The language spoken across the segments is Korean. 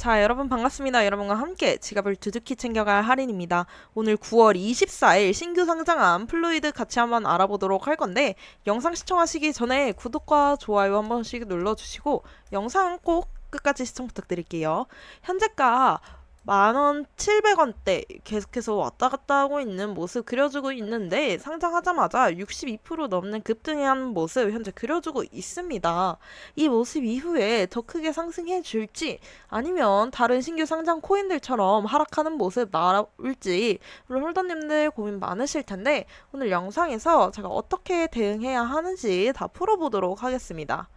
자, 여러분 반갑습니다. 여러분과 함께 지갑을 두둑히 챙겨갈 할인입니다. 오늘 9월 24일 신규 상장한 플루이드 같이 한번 알아보도록 할 건데 영상 시청하시기 전에 구독과 좋아요 한 번씩 눌러주시고 영상 꼭 끝까지 시청 부탁드릴게요. 현재가 만원 700원대 계속해서 왔다 갔다 하고 있는 모습 그려주고 있는데 상장하자마자 62% 넘는 급등한 모습 현재 그려주고 있습니다. 이 모습 이후에 더 크게 상승해 줄지 아니면 다른 신규 상장 코인들처럼 하락하는 모습 나올지 물론 홀더님들 고민 많으실 텐데 오늘 영상에서 제가 어떻게 대응해야 하는지 다 풀어보도록 하겠습니다.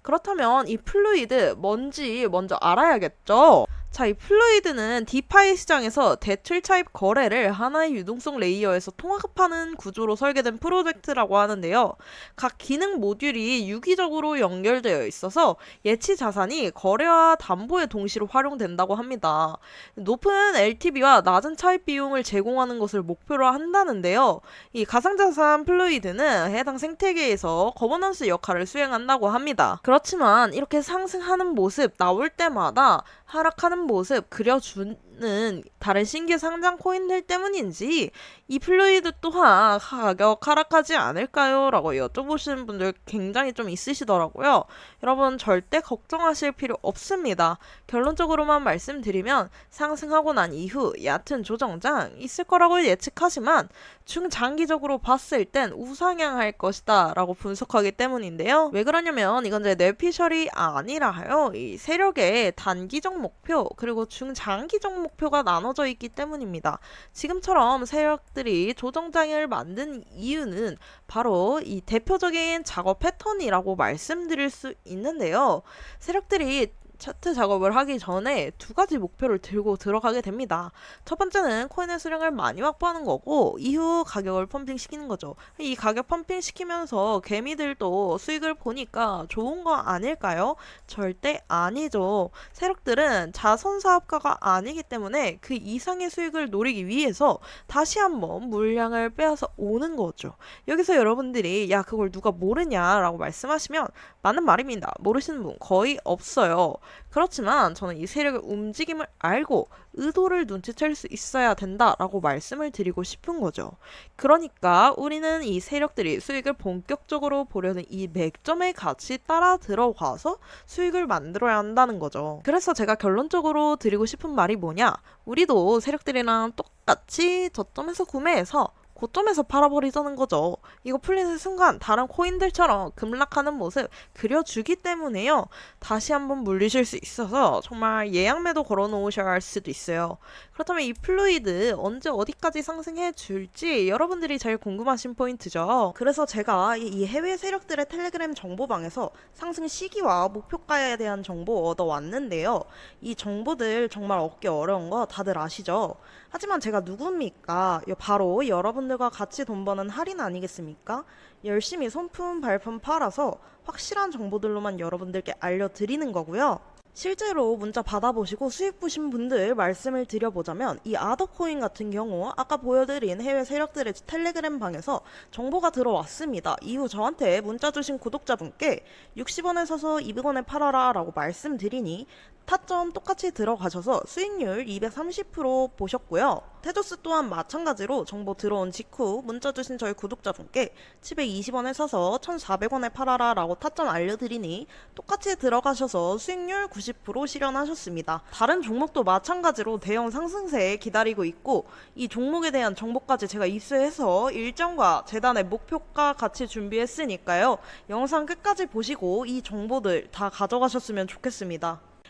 그렇다면 이 플루이드 뭔지 먼저 알아야겠죠? 자, 이 플루이드는 디파이 시장에서 대출 차입 거래를 하나의 유동성 레이어에서 통합하는 구조로 설계된 프로젝트라고 하는데요. 각 기능 모듈이 유기적으로 연결되어 있어서 예치 자산이 거래와 담보에 동시로 활용된다고 합니다. 높은 LTV와 낮은 차입 비용을 제공하는 것을 목표로 한다는데요. 이 가상자산 플루이드는 해당 생태계에서 거버넌스 역할을 수행한다고 합니다. 그렇지만 이렇게 상승하는 모습 나올 때마다 하락하는 모습 그려주 는 다른 신규 상장 코인들 때문인지 이 플루이드 또한 가격 하락하지 않을까요? 라고 여쭤보시는 분들 굉장히 좀 있으시더라고요. 여러분 절대 걱정하실 필요 없습니다. 결론적으로만 말씀드리면 상승하고 난 이후 얕은 조정장 있을 거라고 예측하지만 중장기적으로 봤을 땐 우상향할 것이다 라고 분석하기 때문인데요. 왜 그러냐면 이건 이제 뇌피셜이 아니라요. 이 세력의 단기적 목표 그리고 중장기적 목표 가 나눠져 있기 때문입니다. 지금처럼 세력들이 조정장을 만든 이유는 바로 이 대표적인 작업 패턴이라고 말씀드릴 수 있는데요. 세력들이 차트 작업을 하기 전에 두 가지 목표를 들고 들어가게 됩니다. 첫 번째는 코인의 수량을 많이 확보하는 거고 이후 가격을 펌핑 시키는 거죠. 이 가격 펌핑 시키면서 개미들도 수익을 보니까 좋은 거 아닐까요? 절대 아니죠. 세력들은 자선 사업가가 아니기 때문에 그 이상의 수익을 노리기 위해서 다시 한번 물량을 빼앗아 오는 거죠. 여기서 여러분들이 야 그걸 누가 모르냐라고 말씀하시면 맞는 말입니다. 모르시는 분 거의 없어요. 그렇지만 저는 이 세력의 움직임을 알고 의도를 눈치챌 수 있어야 된다라고 말씀을 드리고 싶은 거죠. 그러니까 우리는 이 세력들이 수익을 본격적으로 보려는 이 맥점에 같이 따라 들어가서 수익을 만들어야 한다는 거죠. 그래서 제가 결론적으로 드리고 싶은 말이 뭐냐? 우리도 세력들이랑 똑같이 저점에서 구매해서 고점에서 팔아버리자는 거죠. 이거 풀리는 순간 다른 코인들처럼 급락하는 모습 그려주기 때문에요. 다시 한번 물리실 수 있어서 정말 예약매도 걸어놓으셔야 할 수도 있어요. 그렇다면 이 플루이드 언제 어디까지 상승해 줄지 여러분들이 제일 궁금하신 포인트죠. 그래서 제가 이 해외 세력들의 텔레그램 정보방에서 상승 시기와 목표가에 대한 정보 얻어왔는데요. 이 정보들 정말 얻기 어려운 거 다들 아시죠? 하지만 제가 누굽니까? 바로 여러분 들과 같이 돈 버는 할인 아니겠습니까? 열심히 손품 발품 팔아서 확실한 정보들로만 여러분들께 알려드리는 거고요. 실제로 문자 받아보시고 수익 보신 분들 말씀을 드려보자면 이 아더코인 같은 경우 아까 보여드린 해외 세력들의 텔레그램 방에서 정보가 들어왔습니다. 이후 저한테 문자 주신 구독자분께 60원에 사서 200원에 팔아라 라고 말씀드리니 타점 똑같이 들어가셔서 수익률 230% 보셨고요. 테조스 또한 마찬가지로 정보 들어온 직후 문자 주신 저희 구독자분께 720원에 사서 1,400원에 팔아라 라고 타점 알려드리니 똑같이 들어가셔서 수익률 90% 실현하셨습니다. 다른 종목도 마찬가지로 대형 상승세 기다리고 있고 이 종목에 대한 정보까지 제가 입수해서 일정과 재단의 목표가 같이 준비했으니까요. 영상 끝까지 보시고 이 정보들 다 가져가셨으면 좋겠습니다.